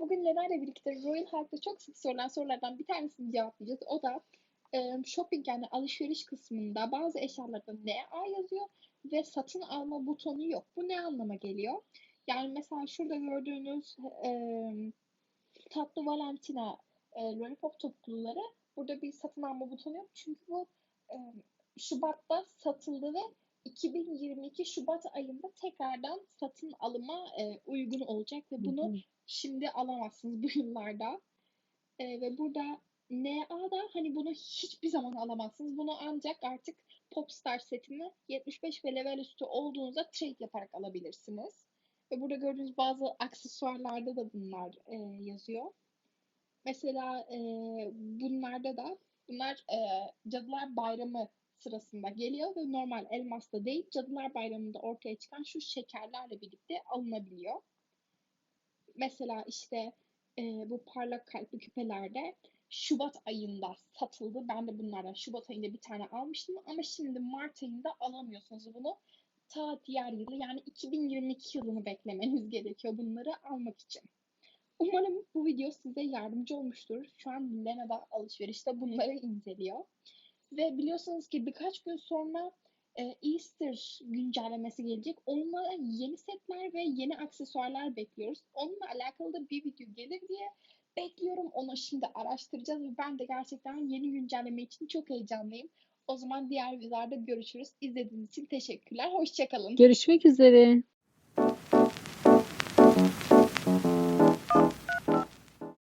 bugün halkta çok sık sorulan sorulardan bir tanesini cevaplayacağız. O da e, shopping yani alışveriş kısmında bazı eşyalarda NA yazıyor ve satın alma butonu yok. Bu ne anlama geliyor? Yani mesela şurada gördüğünüz e, tatlı Valentina e, lollipop topukluları burada bir satın alma butonu yok. Çünkü bu e, Şubat'ta satıldı ve 2022 Şubat ayında tekrardan satın alıma e, uygun olacak ve bunu şimdi alamazsınız bu yıllarda. E, ve burada NA'da hani bunu hiçbir zaman alamazsınız. Bunu ancak artık Popstar setini 75 ve level üstü olduğunuzda trade yaparak alabilirsiniz. Ve burada gördüğünüz bazı aksesuarlarda da bunlar e, yazıyor. Mesela e, bunlarda da bunlar e, Cadılar Bayramı sırasında geliyor ve normal elmasla değil Cadılar Bayramı'nda ortaya çıkan şu şekerlerle birlikte alınabiliyor. Mesela işte e, bu parlak kalpli küpelerde Şubat ayında satıldı. Ben de bunlardan Şubat ayında bir tane almıştım ama şimdi Mart ayında alamıyorsunuz bunu. Ta diğer yılı yani 2022 yılını beklemeniz gerekiyor bunları almak için. Umarım bu video size yardımcı olmuştur. Şu an Lena'da alışverişte bunları inceliyor. Ve biliyorsunuz ki birkaç gün sonra e, Easter güncellemesi gelecek. Onunla yeni setler ve yeni aksesuarlar bekliyoruz. Onunla alakalı da bir video gelir diye bekliyorum. Onu şimdi araştıracağız ve ben de gerçekten yeni güncelleme için çok heyecanlıyım. O zaman diğer videolarda görüşürüz. İzlediğiniz için teşekkürler. Hoşçakalın. Görüşmek üzere.